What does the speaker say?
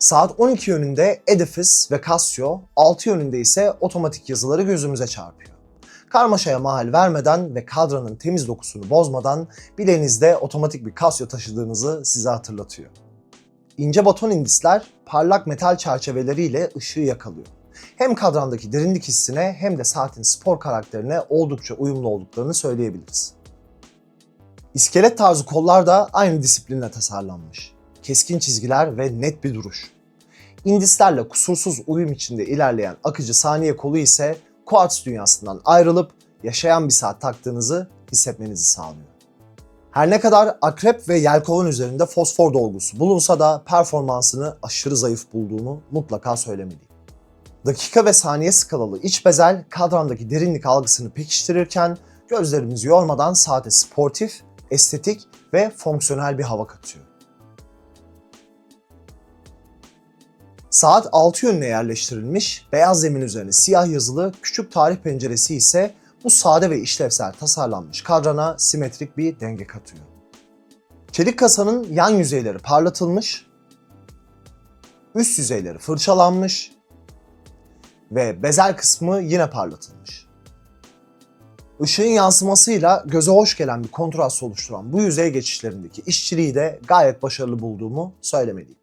Saat 12 yönünde Edifice ve Casio, 6 yönünde ise otomatik yazıları gözümüze çarpıyor. Karmaşaya mahal vermeden ve kadranın temiz dokusunu bozmadan bileğinizde otomatik bir Casio taşıdığınızı size hatırlatıyor. İnce baton indisler parlak metal çerçeveleriyle ışığı yakalıyor. Hem kadrandaki derinlik hissine hem de saatin spor karakterine oldukça uyumlu olduklarını söyleyebiliriz. İskelet tarzı kollar da aynı disiplinle tasarlanmış. Keskin çizgiler ve net bir duruş. İndislerle kusursuz uyum içinde ilerleyen akıcı saniye kolu ise kuartz dünyasından ayrılıp yaşayan bir saat taktığınızı hissetmenizi sağlıyor. Her ne kadar akrep ve yelkovan üzerinde fosfor dolgusu bulunsa da performansını aşırı zayıf bulduğumu mutlaka söylemeliyim. Dakika ve saniye skalalı iç bezel kadrandaki derinlik algısını pekiştirirken gözlerimizi yormadan saate sportif, estetik ve fonksiyonel bir hava katıyor. Saat 6 yönüne yerleştirilmiş, beyaz zemin üzerine siyah yazılı küçük tarih penceresi ise bu sade ve işlevsel tasarlanmış kadrana simetrik bir denge katıyor. Çelik kasanın yan yüzeyleri parlatılmış, üst yüzeyleri fırçalanmış ve bezel kısmı yine parlatılmış. Işığın yansımasıyla göze hoş gelen bir kontrast oluşturan bu yüzey geçişlerindeki işçiliği de gayet başarılı bulduğumu söylemeliyim.